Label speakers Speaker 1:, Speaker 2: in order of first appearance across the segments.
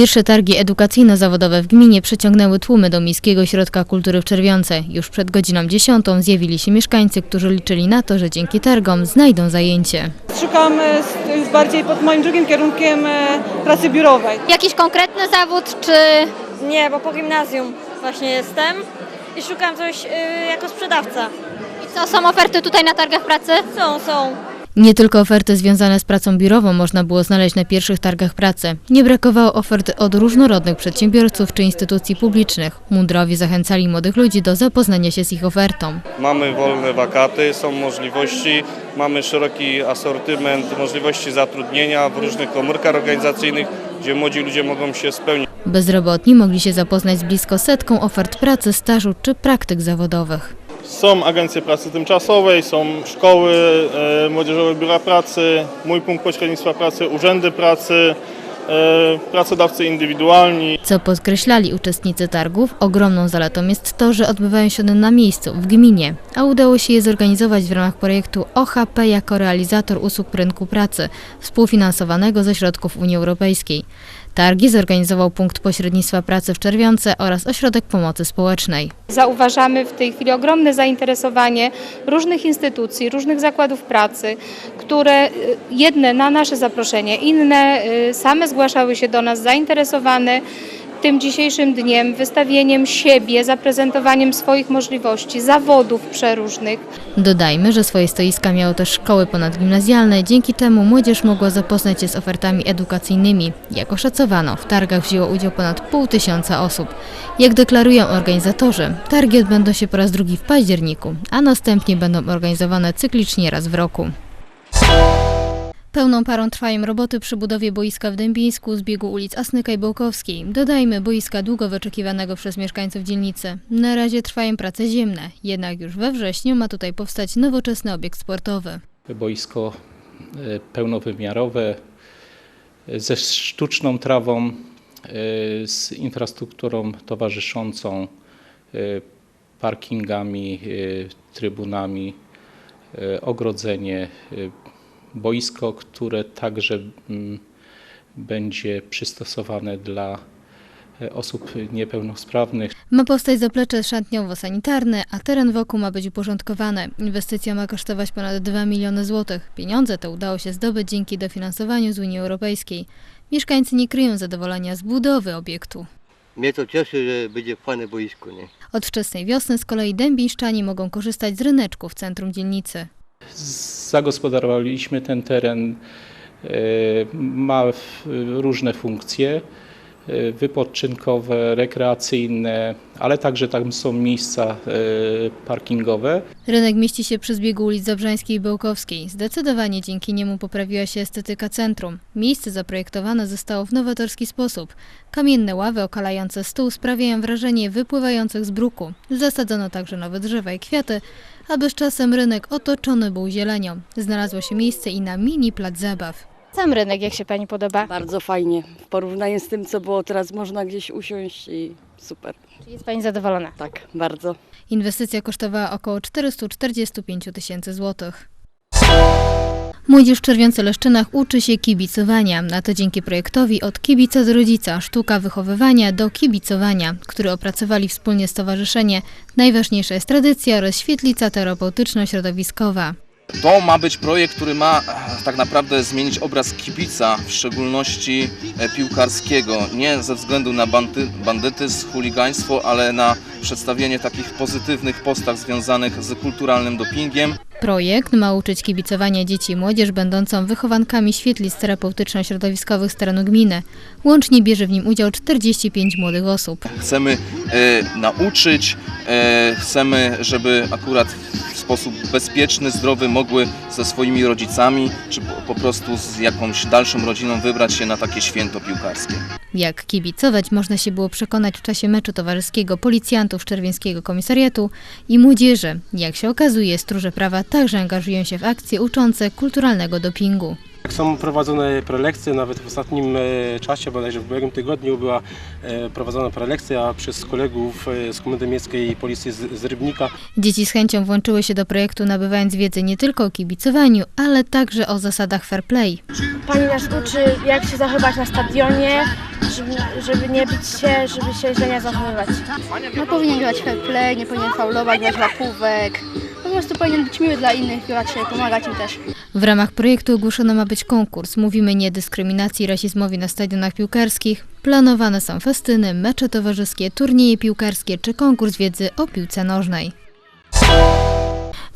Speaker 1: Pierwsze targi edukacyjno-zawodowe w gminie przyciągnęły tłumy do Miejskiego Ośrodka Kultury w Czerwionce. Już przed godziną 10 zjawili się mieszkańcy, którzy liczyli na to, że dzięki targom znajdą zajęcie.
Speaker 2: Szukam e, bardziej pod moim drugim kierunkiem e, pracy biurowej.
Speaker 3: Jakiś konkretny zawód, czy
Speaker 4: Nie, bo po gimnazjum właśnie jestem i szukam coś y, jako sprzedawca.
Speaker 3: i co, są oferty tutaj na targach pracy?
Speaker 4: Są, są.
Speaker 1: Nie tylko oferty związane z pracą biurową można było znaleźć na pierwszych targach pracy. Nie brakowało ofert od różnorodnych przedsiębiorców czy instytucji publicznych. Mundrowie zachęcali młodych ludzi do zapoznania się z ich ofertą.
Speaker 5: Mamy wolne wakaty, są możliwości, mamy szeroki asortyment możliwości zatrudnienia w różnych komórkach organizacyjnych, gdzie młodzi ludzie mogą się spełnić.
Speaker 1: Bezrobotni mogli się zapoznać z blisko setką ofert pracy, stażu czy praktyk zawodowych.
Speaker 6: Są agencje pracy tymczasowej, są szkoły, e, młodzieżowe biura pracy, mój punkt pośrednictwa pracy, urzędy pracy, pracodawcy indywidualni.
Speaker 1: Co podkreślali uczestnicy targów, ogromną zaletą jest to, że odbywają się one na miejscu, w gminie, a udało się je zorganizować w ramach projektu OHP jako realizator usług rynku pracy, współfinansowanego ze środków Unii Europejskiej. Targi zorganizował punkt pośrednictwa pracy w Czerwionce oraz Ośrodek Pomocy Społecznej.
Speaker 7: Zauważamy w tej chwili ogromne zainteresowanie różnych instytucji, różnych zakładów pracy, które y, jedne na nasze zaproszenie, inne y, same zgłaszały się do nas zainteresowane tym dzisiejszym dniem, wystawieniem siebie, zaprezentowaniem swoich możliwości, zawodów przeróżnych.
Speaker 1: Dodajmy, że swoje stoiska miały też szkoły ponadgimnazjalne, dzięki temu młodzież mogła zapoznać się z ofertami edukacyjnymi. Jak oszacowano, w targach wzięło udział ponad pół tysiąca osób. Jak deklarują organizatorzy, targi odbędą się po raz drugi w październiku, a następnie będą organizowane cyklicznie raz w roku. Pełną parą trwają roboty przy budowie boiska w Dębińsku z biegu ulic Asnyka i Bołkowskiej. Dodajmy boiska długo wyczekiwanego przez mieszkańców dzielnicy. Na razie trwają prace ziemne, jednak już we wrześniu ma tutaj powstać nowoczesny obiekt sportowy.
Speaker 8: boisko e, pełnowymiarowe e, ze sztuczną trawą, e, z infrastrukturą towarzyszącą, parkingami, trybunami, ogrodzenie, boisko, które także mm, będzie przystosowane dla e, osób niepełnosprawnych.
Speaker 1: Ma powstać zaplecze szatniowo-sanitarne, a teren wokół ma być uporządkowany. Inwestycja ma kosztować ponad 2 miliony złotych. Pieniądze te udało się zdobyć dzięki dofinansowaniu z Unii Europejskiej. Mieszkańcy nie kryją zadowolenia z budowy obiektu.
Speaker 9: Mnie to cieszy, że będzie fajne boisko, nie?
Speaker 1: Od wczesnej wiosny z kolei dębińszczanie mogą korzystać z ryneczku w centrum dzielnicy.
Speaker 8: Zagospodarowaliśmy ten teren, e, ma różne funkcje e, wypoczynkowe, rekreacyjne, ale także tam są miejsca e, parkingowe.
Speaker 1: Rynek mieści się przy zbiegu ulic Zabrzańskiej i Bełkowskiej. Zdecydowanie dzięki niemu poprawiła się estetyka centrum. Miejsce zaprojektowane zostało w nowatorski sposób. Kamienne ławy okalające stół sprawiają wrażenie wypływających z bruku. Zasadzono także nowe drzewa i kwiaty, aby z czasem rynek otoczony był zielenią. Znalazło się miejsce i na mini plac zabaw.
Speaker 3: Sam rynek, jak się Pani podoba?
Speaker 10: Bardzo fajnie. W porównaniu z tym, co było teraz, można gdzieś usiąść i super.
Speaker 3: Czy jest Pani zadowolona?
Speaker 10: Tak, bardzo.
Speaker 1: Inwestycja kosztowała około 445 tysięcy złotych. Młodzież w Czerwionce-Leszczynach uczy się kibicowania, a to dzięki projektowi Od kibica do rodzica, sztuka wychowywania do kibicowania, który opracowali wspólnie Stowarzyszenie. Najważniejsza jest tradycja oraz świetlica terapeutyczno-środowiskowa.
Speaker 11: To ma być projekt, który ma e, tak naprawdę zmienić obraz kibica, w szczególności e, piłkarskiego. Nie ze względu na bandy, bandytyzm, chuligaństwo, ale na przedstawienie takich pozytywnych postaw związanych z kulturalnym dopingiem.
Speaker 1: Projekt ma uczyć kibicowania dzieci i młodzież będącą wychowankami świetlic terapeutyczno-środowiskowych z terenu gminy. Łącznie bierze w nim udział 45 młodych osób.
Speaker 11: Chcemy e, nauczyć, e, chcemy, żeby akurat sposób bezpieczny, zdrowy mogły ze swoimi rodzicami, czy po, prostu z jakąś dalszą rodziną wybrać się na takie święto piłkarskie.
Speaker 1: Jak kibicować można się było przekonać w czasie meczu towarzyskiego policjantów Czerwieńskiego Komisariatu i młodzieży. Jak się okazuje, stróże prawa także angażują się w akcje uczące kulturalnego dopingu.
Speaker 12: Są prowadzone prelekcje, nawet w ostatnim e, czasie, bodajże w ubiegłym tygodniu była e, prowadzona prelekcja przez kolegów e, z Komendy Miejskiej Policji z, Rybnika.
Speaker 1: Dzieci z chęcią włączyły się do projektu, nabywając wiedzy nie tylko o kibicowaniu, ale także o zasadach fair play.
Speaker 4: Pani nas uczy, jak się zachować na stadionie,
Speaker 13: żeby, żeby nie bić się, żeby się źle nie zachowywać.
Speaker 14: No powinien grać fair play, nie powinien faulować, grać łapówek. Po prostu powinien być miły dla innych i raczej pomagać im też.
Speaker 1: W ramach projektu ogłoszony ma być konkurs Mówimy nie dyskryminacji i rasizmowi na stadionach piłkarskich. Planowane są festyny, mecze towarzyskie, turnieje piłkarskie czy konkurs wiedzy o piłce nożnej.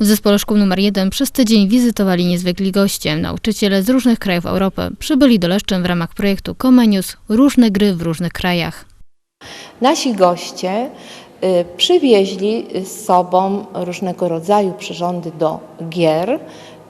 Speaker 1: W zespole szkół nr 1 przez tydzień wizytowali niezwykli goście. Nauczyciele z różnych krajów Europy przybyli do Leszczyn w ramach projektu Comenius Różne gry w różnych krajach.
Speaker 15: Nasi goście przywieźli z sobą różnego rodzaju przyrządy do gier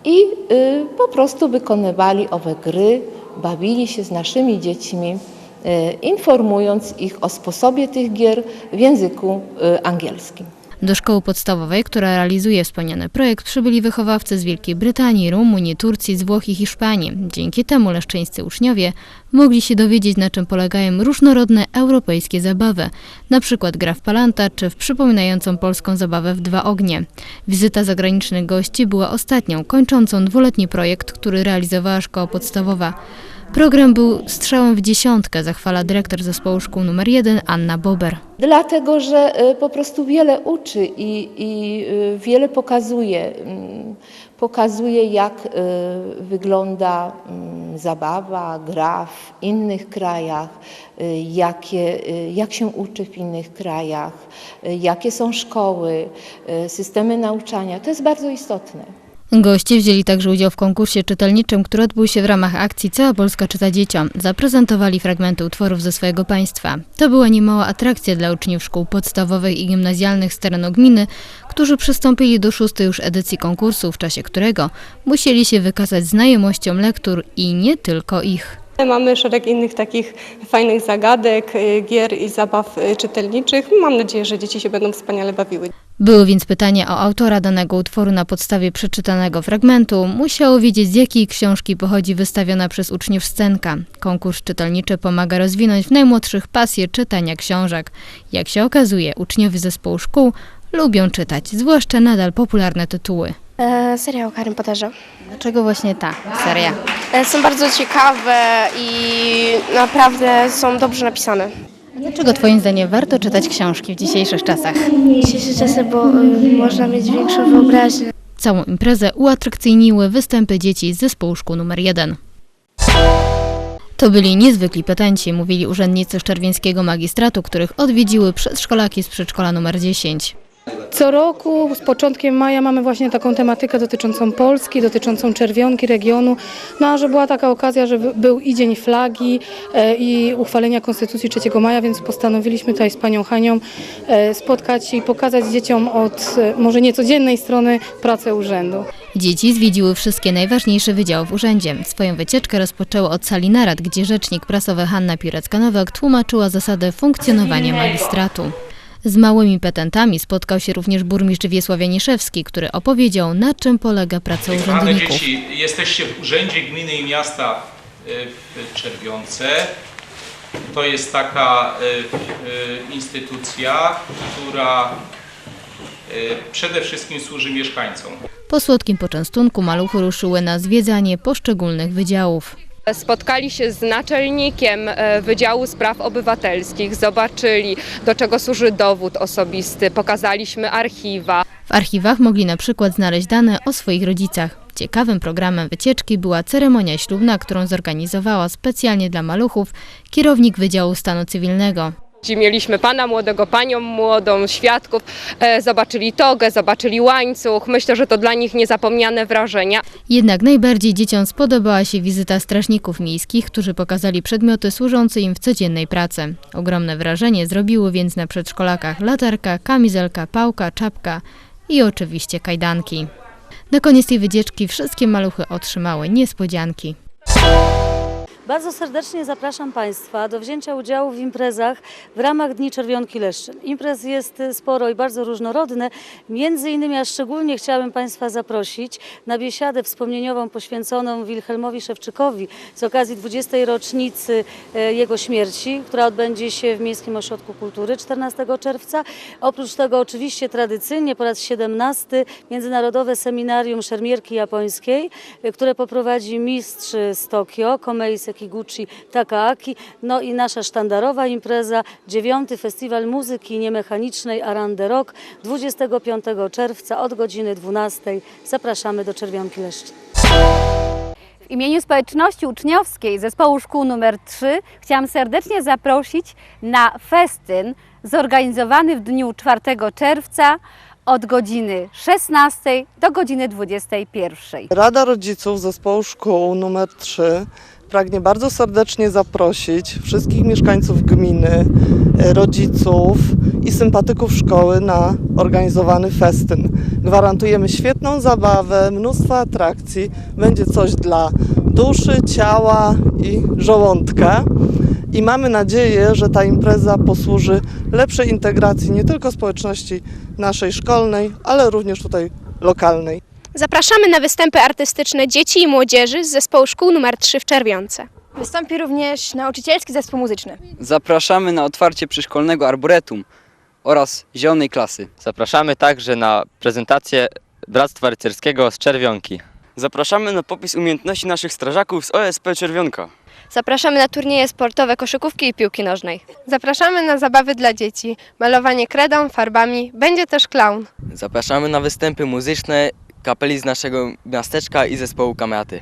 Speaker 15: i y, po prostu wykonywali owe gry, bawili się z naszymi dziećmi, y, informując ich o sposobie tych gier w języku y, angielskim.
Speaker 1: Do szkoły podstawowej, która realizuje wspomniany projekt, przybyli wychowawcy z Wielkiej Brytanii, Rumunii, Turcji, z Włoch i Hiszpanii. Dzięki temu leszczyńscy uczniowie mogli się dowiedzieć, na czym polegają różnorodne europejskie zabawy, na przykład gra w palanta czy w przypominającą polską zabawę w dwa ognie. Wizyta zagranicznych gości była ostatnią, kończącą dwuletni projekt, który realizowała szkoła podstawowa. Program był strzałem w dziesiątkę, zachwala dyrektor zespołu szkół nr 1 Anna Bober.
Speaker 15: Dlatego, że y, po prostu wiele uczy i, i y, wiele pokazuje. mm, Pokazuje, jak y, wygląda mm, zabawa, gra w innych krajach, jakie, jak się uczy w innych krajach, jakie są szkoły, systemy nauczania. To jest bardzo istotne.
Speaker 1: Goście wzięli także udział w konkursie czytelniczym, który odbył się w ramach akcji Cała Polska czyta dzieciom. Zaprezentowali fragmenty utworów ze swojego państwa. To była niemała atrakcja dla uczniów szkół podstawowych i gimnazjalnych z terenu gminy, którzy przystąpili do szóstej już edycji konkursu, w czasie którego musieli się wykazać znajomością lektur i nie tylko ich.
Speaker 16: Mamy szereg innych takich fajnych zagadek, y, gier i zabaw y, czytelniczych. Mam nadzieję, że dzieci się będą wspaniale bawiły.
Speaker 1: Były więc pytania o autora danego utworu na podstawie przeczytanego fragmentu. Musiało wiedzieć, z jakiej książki pochodzi wystawiona przez uczniów scenka. Konkurs czytelniczy pomaga rozwinąć w najmłodszych pasję czytania książek. Jak się okazuje, uczniowie zespołu szkół lubią czytać, zwłaszcza nadal popularne tytuły.
Speaker 13: E, seria o Harrym Potterze.
Speaker 1: Dlaczego właśnie ta seria?
Speaker 13: E, są bardzo ciekawe i naprawdę są dobrze napisane.
Speaker 1: Dlaczego Twoim zdaniem warto czytać książki w dzisiejszych czasach?
Speaker 13: Dzisiejsze czasy, bo y, można mieć większą wyobraźnię.
Speaker 1: Całą imprezę uatrakcyjniły występy dzieci z zespołu szkół nr 1. To byli niezwykli petenci, mówili urzędnicy Szczerwieńskiego Magistratu, których odwiedziły przedszkolaki z przedszkola nr 10.
Speaker 7: Co roku z początkiem maja mamy właśnie taką tematykę dotyczącą Polski, dotyczącą czerwionki regionu. No a że była taka okazja, że by- był i Dzień Flagi e, i uchwalenia Konstytucji 3 maja, więc postanowiliśmy tutaj z panią Hanią e, spotkać się i pokazać dzieciom od e, może niecodziennej strony pracę urzędu.
Speaker 1: Dzieci zwiedziły wszystkie najważniejsze wydziały w urzędzie. Swoją wycieczkę rozpoczęły od sali narad, gdzie rzecznik prasowy Hanna Pirecka-Nowak tłumaczyła zasady funkcjonowania magistratu. Z małymi petentami spotkał się również burmistrz Wiesławia Nieszewski, który opowiedział, na czym polega praca
Speaker 17: Kochane
Speaker 1: urzędników.
Speaker 17: dzieci, jesteście w Urzędzie Gminy i Miasta y, w Czerwionce. To jest taka y, y, instytucja, która przede wszystkim służy mieszkańcom.
Speaker 1: Po słodkim poczęstunku maluchy ruszyły na zwiedzanie poszczególnych wydziałów.
Speaker 18: Spotkali się z naczelnikiem e, Wydziału Spraw Obywatelskich, zobaczyli do czego służy dowód osobisty, pokazaliśmy archiwa.
Speaker 1: W archiwach mogli na przykład znaleźć dane o swoich rodzicach. Ciekawym programem wycieczki była ceremonia ślubna, którą zorganizowała specjalnie dla maluchów kierownik Wydziału Stanu Cywilnego.
Speaker 18: Gdzie Mieliśmy pana młodego, panią młodą, świadków, e, zobaczyli togę, zobaczyli łańcuch. Myślę, że to dla nich niezapomniane wrażenia.
Speaker 1: Jednak najbardziej dzieciom spodobała się wizyta strażników miejskich, którzy pokazali przedmioty służące im w codziennej pracy. Ogromne wrażenie zrobiły więc na przedszkolakach latarka, kamizelka, pałka, czapka i oczywiście kajdanki. Na koniec tej wycieczki wszystkie maluchy otrzymały niespodzianki.
Speaker 19: Bardzo serdecznie zapraszam Państwa do wzięcia udziału w imprezach w ramach Dni Czerwionki Leszczyn. Imprez jest sporo i bardzo różnorodne. Między innymi, a szczególnie chciałabym Państwa zaprosić na biesiadę wspomnieniową poświęconą Wilhelmowi Szewczykowi z okazji 20. rocznicy e, jego śmierci, która odbędzie się w Miejskim Ośrodku Kultury 14 czerwca. Oprócz tego oczywiście tradycyjnie po raz 17 Międzynarodowe Seminarium Szermierki Japońskiej, e, które poprowadzi mistrz z Tokio, Komei Kiguchi Takaaki, no i nasza sztandarowa impreza, dziewiąty Festiwal Muzyki Niemechanicznej Arande Rock 25 czerwca od godziny 12. Zapraszamy do Czerwionki Leszczyn.
Speaker 20: W imieniu społeczności uczniowskiej zespołu szkół nr 3 chciałam serdecznie zaprosić na festyn zorganizowany w dniu 4 czerwca od godziny 16 do godziny 21.
Speaker 21: Rada Rodziców Zespołu Szkół nr 3 pragnie bardzo serdecznie zaprosić wszystkich mieszkańców gminy, e, rodziców i sympatyków szkoły na organizowany festyn. Gwarantujemy świetną zabawę, mnóstwo atrakcji, będzie coś dla duszy, ciała i żołądka. I mamy nadzieję, że ta impreza posłuży lepszej integracji nie tylko społeczności naszej szkolnej, ale również tutaj lokalnej.
Speaker 22: Zapraszamy na występy artystyczne dzieci i młodzieży z zespołu szkół nr 3 w Czerwionce.
Speaker 14: Wystąpi również nauczycielski zespół muzyczny.
Speaker 23: Zapraszamy na otwarcie przyszkolnego arboretum oraz zielonej klasy.
Speaker 24: Zapraszamy także na prezentację Bractwa Rycerskiego z Czerwionki.
Speaker 25: Zapraszamy na popis umiejętności naszych strażaków z OSP Czerwionka.
Speaker 26: Zapraszamy na turnieje sportowe koszykówki i piłki nożnej.
Speaker 27: Zapraszamy na zabawy dla dzieci, malowanie kredą, farbami, będzie też klaun.
Speaker 25: Zapraszamy na występy muzyczne kapeli z naszego miasteczka i zespołu Kamraty.